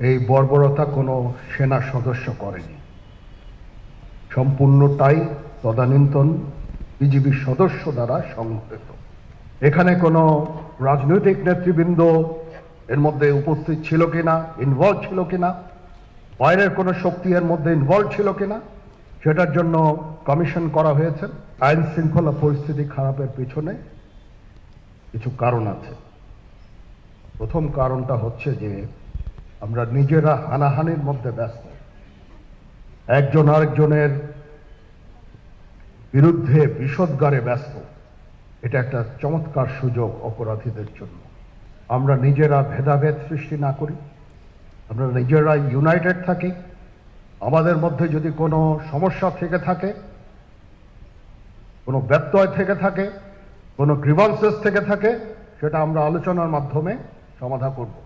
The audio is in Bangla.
এই বর্বরতা কোনো সেনা সদস্য করেনি। সম্পূর্ণটাই তদানীন্তন বিজিবির সদস্য দ্বারা সংঘটিত। এখানে কোনো রাজনৈতিক নেতৃবৃন্দ এর মধ্যে উপস্থিত ছিল কিনা ইনভলভ ছিল কিনা, বাইরের কোনো শক্তি এর মধ্যে ইনভলভ ছিল কিনা, সেটার জন্য কমিশন করা হয়েছে। আইন শৃঙ্খলা পরিস্থিতি খারাপের পিছনে কিছু কারণ আছে। প্রথম কারণটা হচ্ছে যে আমরা নিজেরা হানাহানির মধ্যে ব্যস্ত। একজন আরেকজনের বিরুদ্ধে বিষদগারে ব্যস্ত। এটা একটা চমৎকার সুযোগ অপরাধীদের জন্য। আমরা নিজেরা ভেদাভেদ সৃষ্টি না করি। আমরা নিজেরা ইউনাইটেড থাকি। আমাদের মধ্যে যদি কোনো সমস্যা থেকে থাকে, কোনো ব্যত্যয় থেকে থাকে, কোনো গ্রিভান্সেস থেকে থাকে, সেটা আমরা আলোচনার মাধ্যমে সমাধা করব।